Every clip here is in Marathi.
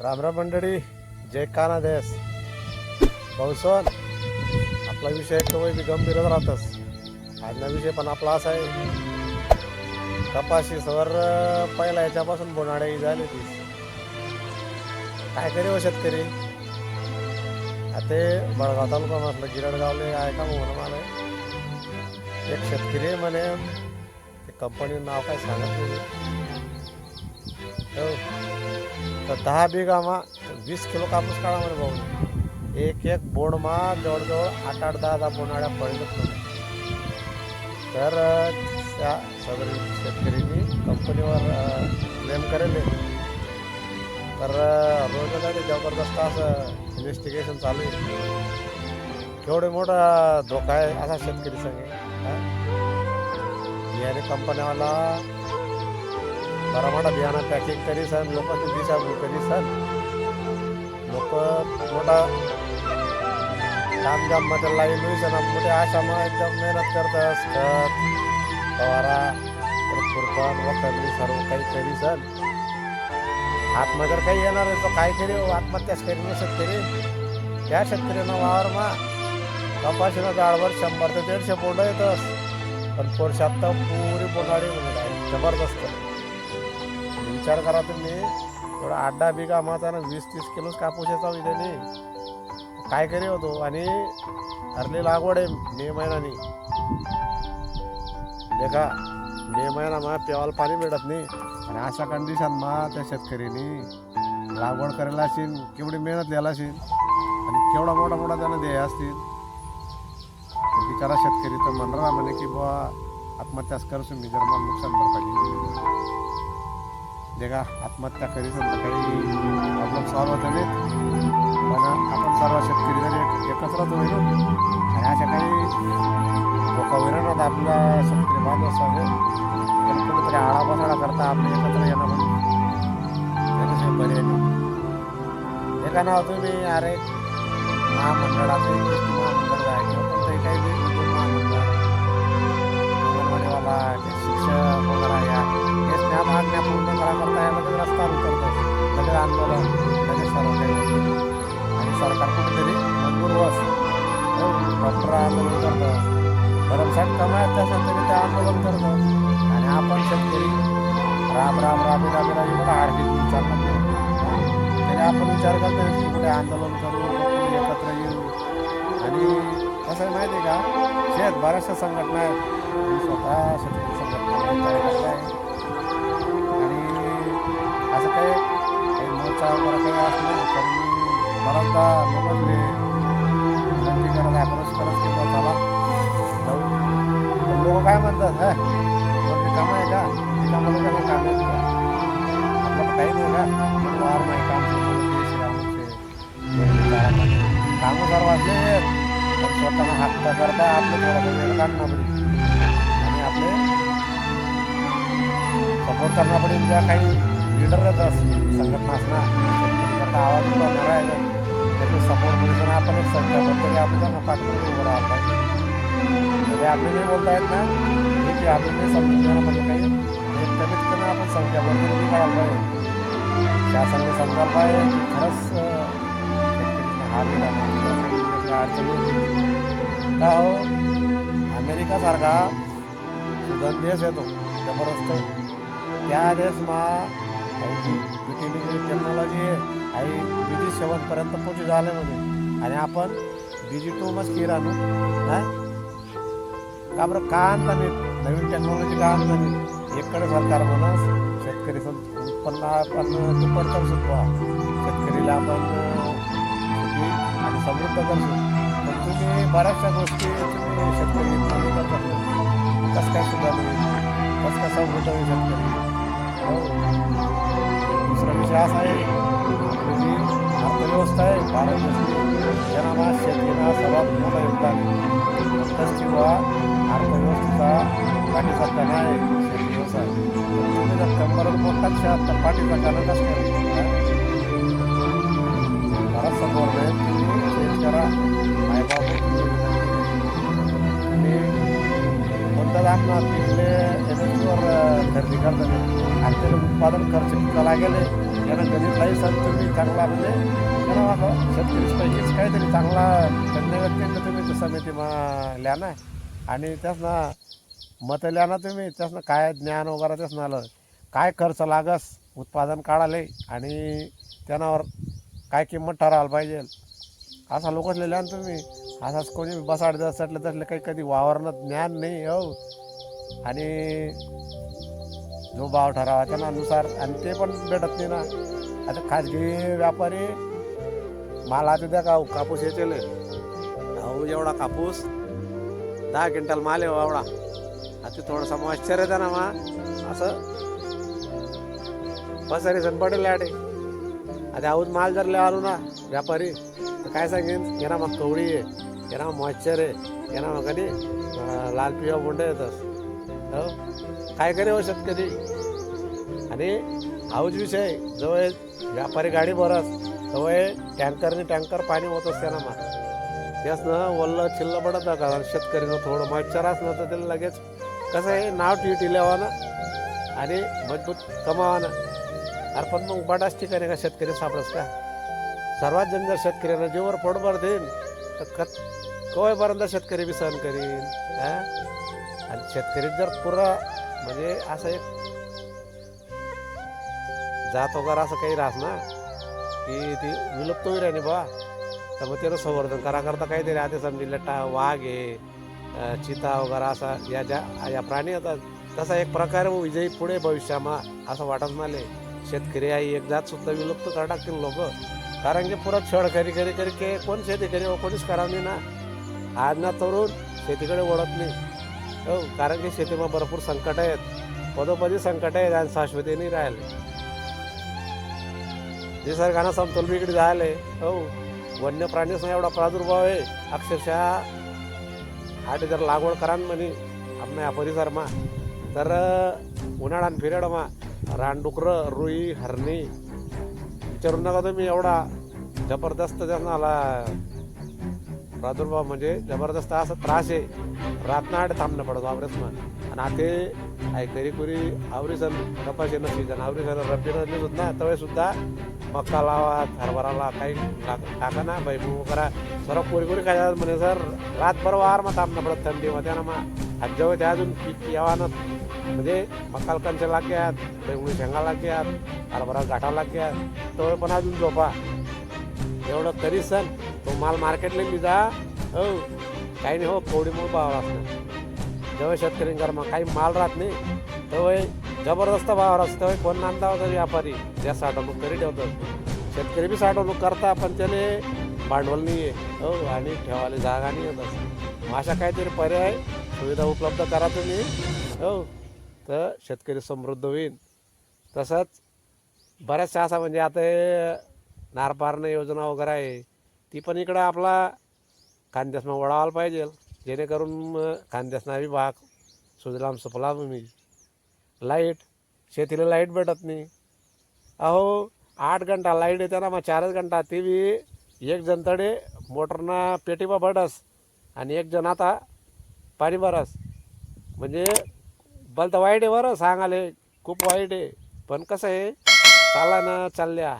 रामराम मंडळी जय काना देस भाऊसन आपला विषय कवय बी गंभीरच राहतस आजचा विषय पण आपला असा आहे. कपाशी सवर पहिला याच्यापासून बोनाडे झाली ती. काय करी हो शेतकरी? आता ते बळगाव तालुका म्हटलं गिरडगावले आहे का म्हणून मला एक शेतकरी आहे म्हणे ते कंपनीचं नाव काय सांगत नाही. हो. तर दहा बिघामा वीस किलो कापूस काढा म्हणे भाऊ. एक एक बोंडमा जवळजवळ आठ आठ दहा दहा बोनाड्या पडलेत तर त्या सदर शेतकऱ्यांनी कंपनीवर क्लेम करेल. तर रोजगारी जबरदस्त असं इन्व्हेस्टिगेशन चालू आहे. केवढे मोठा धोका आहे असा शेतकरी सांगे बियाणे कंपन्यावाला बरा मोठा बियाणं पॅकिंग करी सन लोक दिशाभूल करी सन लोक मोठा काम जाममध्ये लाईन होई मोठ्या आशामा एकदम मेहनत करतात खत फवारा परत खुरपण वखरणी सर्व काही करी सन आत्महत्या जर काही येणार आहे तो काय करी हो? आत्महत्याच करी ना शेतकरी. त्या शेतकऱ्यांना वावरमा कपाशीनं झाडवर शंभर ते दीडशे बोंड येतच. पण पोरशात तर पुरी बोंडाळी जबरदस्त. विचार करा तुम्ही. एवढा आठ दहा बिघा माता ना वीस तीस किलोच कापूस याचा त्याने काय करी होतो आणि हरली लागवड आहे मे महिन्यानी. देखा मे महिना मा प्यावाला पाणी मिळत नाही. आणि अशा कंडिशन मा त्या शेतकरीनी लागवड करायला असेल केवढी मेहनत द्यायला असेल आणि केवढा मोठा मोठा त्यानं ध्येय असतील बिचारा शेतकरी तर म्हणणार म्हणे की बुवा आत्महत्याच करसून मी जर मला नुकसान भरपाई जे आत्महत्या करी समजा काही प्रॉब्लेम सॉल्व्ह होते नाही पण आपण सर्व शेतकरी जर एक- एकत्रच होईल आणि अशा काही धोका होईल ना आपला शेतकरी बांधव असावे तर कुठेतरी आळा बसाडा करता आपले एकत्र येणं म्हणून त्याच्याशिवाय पर्याय नाही एका नाव तुम्ही अरे महामंडळाचे महामंडळ आहे किंवा कोणतंही काही महामंडळ अंगणवाडीवाला ते शिक्षक वगैरे या हे त्या मागण्या पूर्ण करा करता या लगेच रस्ता उतरतो लगेच आंदोलन लगेच सर्व काही आणि सरकार कुठेतरी मजबूर बस डॉक्टर आंदोलन करतं भरमसाठ कमायत त्यासाठी तरी ते आंदोलन करतं आणि आपण शेतकरी राम राम राबी राबी राबी बघा आर्थिक विचार नको तरी आपण विचार करतो की कुठे आंदोलन करू एकत्र येऊ आणि कसं माहिती आहे का? शेत बऱ्याचशा संघटना आहेत. मी स्वतः म्हणतात हा कोणती कामं आहे का ती कामं काम आहेत का आपलं काही नाही का वार नाही काम कामं जर वाचले तर स्वतःला हात करता आपलं थोडंसं वेळ काढणं पडेल आणि आपले सपोर्ट करणं पडेल ज्या काही लिडर संघटना असणार शेतकरीकरता आवाज उठवणार आहे त्याचे सपोर्ट मिळताना आपण एक संघटना तरी आपण त्यांना पाठवून उभं राहायला म्हणजे आपले नाही बोलता येत ना हे की आपले नाही समजून घेणं म्हणजे काही कमीत कमी आपण संख्याबद्दल तरी काढायला पाहिजे. शासनाने संदर्भ आहे की खरंच अं, अडचणी का हो? अमेरिकासारखा सुधार देश येतो जबरदस्त. त्या देशमा टेक्नॉलॉजी आहे आणि बीजी सेवनपर्यंत पोचू झाले मध्ये आणि आपण बीजी टू मच केला आणू हा? का बरं? का आणता नवीन टेक्नॉलॉजी का आणता नाही? एककडे सरकार म्हणस शेतकरी उत्पन्न आपण दुप्पट करू शकतो शेतकरीला आपण आणि समृद्ध करू पण तुम्ही बऱ्याचशा गोष्टी तुम्ही शेतकरी मागे कसं काय सुद्धा होईल कसं काय समृद्ध होऊ शेतकरी हो. दुसरा विषय असा आहे अर्थव्यवस्था आहे भारत जनामा शेतीला सर्वात मोठं योगदान तसं किंवा अर्थव्यवस्थेचा पाठीचा कणा आहे शेती व्यवसाय तुम्ही जर कंबरवर मोठाच शेत तर पाठीचा कणा कसं काय बराचसा तुम्ही चेंज करा मायबाप आणि कोणतं दाम पिकले एम एस वर खरेदी करतात आणि त्याला उत्पादन खर्च किती लागेल त्यानं गणितलाही सण तुम्ही चांगला म्हणजे करावा का शेतकरीपैकीच काहीतरी चांगला तज्ञ व्यक्तींना तुम्ही ते समिती मा- लिहा ना आणि त्याच मतं लिहा ना तुम्ही त्यासनं काय ज्ञान वगैरे त्याच आलं काय खर्च लागस उत्पादन काढाले आणि त्यानावर काय किंमत ठरवायला पाहिजे? असा लोकच लिहिल्या ना तुम्ही असाच कोणी बसाड तसले तसले काही कधी वावरणं ज्ञान नाही हो. आणि जो भाव ठरावा त्यानुसार आणि ते पण भेटत नाही ना. आता खाजगी व्यापारी माल आता द्या का हो, कापूस येतेले अहो एवढा कापूस दहा क्विंटल माल आहे आवडा आता थोडासा मॉइश्चर येतं ना मा. असं. बसारी सण पडेल आडे आता आऊत माल जर आलो ना व्यापारी तर काय सांगेन? यांना मग कवडी आहे यांना मग मॉइश्चर आहे यांना मग कधी लाल पिवा बोंड येतस हो? काय करे हो शेतकरी आणि हाऊच विषय जवळ व्यापारी गाडी भरस जवळ टँकरने टँकर पाणी होत असते ना मग त्यासनं ना वल्ल चिल्ल पडत का कारण शेतकरीनं थोडं मॉइश्चर असलं तर त्याला लगेच कसं आहे नाव टी टी ना आणि मजबूत कमावा ना अरे पण मग बडाच ठिकाणी का शेतकरी सापडस का? सर्वात जण जर शेतकऱ्यांना जीवर पोटभर देईन तर कत कवयपर्यंत शेतकरी बी सहन करीन हा? आणि शेतकरी जर पुरा म्हणजे असं एक जात वगैरे असं काही राहत ना की ती विलुप्त होईल आणि बा. तर मग त्यानं संवर्धन करा. करता काहीतरी आता समजी लट्टा वाघ आहे चिता वगैरे असा या ज्या या प्राणी येतात तसा एक प्रकार विजयी पुढे भविष्यामा असं वाटत माले शेतकरी आई एक जात सुद्धा विलुप्त करा टाकतील लोक. कारण की पुरत छळ करी करी करी के कोण शेती करी कोणीच करावं नाही ना. आज ना तरुण शेतीकडे ओढत नाही. हो कारण की शेतीमा भरपूर संकट आहेत. पदोपदी संकट आहेत आणि शाश्वती नाही राहिले. निसर्गानं समतोल बिगडी झाले हो. वन्य प्राणीचा एवढा प्रादुर्भाव आहे अक्षरशः आठ जर लागवड करान म्हणे आपल्या या परिसरमा तर उन्हाळा फिराडमा रानडुकरं रुई हरणी विचारू नका तुम्ही एवढा जबरदस्त त्यांना प्रादुर्भाव म्हणजे जबरदस्त असा त्रास आहे. रातनाड थांबणं पडतो आवरेच आणि आते आई करी कुरी आवरीसन कपाशीनं सीजन आवरीसन रब्बीनं सुद्धा तवे सुद्धा मक्का लावा हरभराला काही टाक- टाका ना बाई करा सर्व कोरी कोरी काय म्हणे सर रातभर वार मग थांबणं पडत थंडीमध्ये ना मग आज जेव्हा ते अजून पीक यावानं. म्हणजे मकाल कंचे लाग्यात बेगुणी शेंगा लाग्यात हरभरा गाठा लाग्यात तो पण अजून झोपा. एवढं तरी सण. तो माल मार्केटला मी जा. हो. काही नाही हो कवडी मग भाव असणार. जेव्हा शेतकरी मग काही माल राहत नाही तेव्हा जबरदस्त भाव असतो तेव्हा कोण नांदा होता व्यापारी. ज्या साठवणूक तरी ठेवतात. शेतकरी बी साठवणूक करता पण त्याने भांडवल नाही आहे हो आणि ठेवायला जागा नाही येत अशा काहीतरी पर्याय सुविधा उपलब्ध करा तुम्ही. हो तर शेतकरी समृद्ध होईल. तसंच बऱ्याचशा असा म्हणजे आता हे नारपारणं योजना वगैरे आहे. ती पण इकडं आपला खानदेशमा वळावायला पाहिजे. जेणेकरून खानदेशना बी भाग सुजलाम सुफलाम मी लाइट. शेतीला लाइट भेटत नाही. अहो आठ घंटा लाइट येते ना मग चारच घंटा ती बी एक जण तडे मोटरना पेटीबा भडस आणि एक जण आता पाणी भरस. म्हणजे बल तर वाईट आहे बरं सांगाले खूप वाईट आहे. पण कसं आहे चाला ना चालल्या.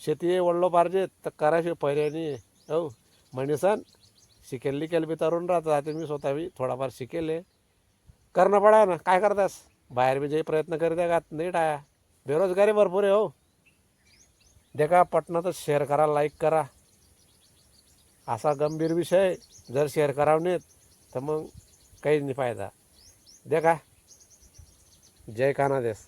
शेती वडलो पाहिजे तर करायची पर्यायनी हो म्हणीसन शिकेल लिकेल बी तरुण राहतात आता मी स्वतः बी थोडाफार आहे करणं पडा ना काय करतास? बाहेर बी जे प्रयत्न करते का नाही टाया बेरोजगारी भरपूर आहे हो. देखा पटना तर शेअर करा लाईक करा. असा गंभीर विषय जर शेअर करावं नाहीत तर मग काहीच नाही फायदा. देखा. जय कानादेश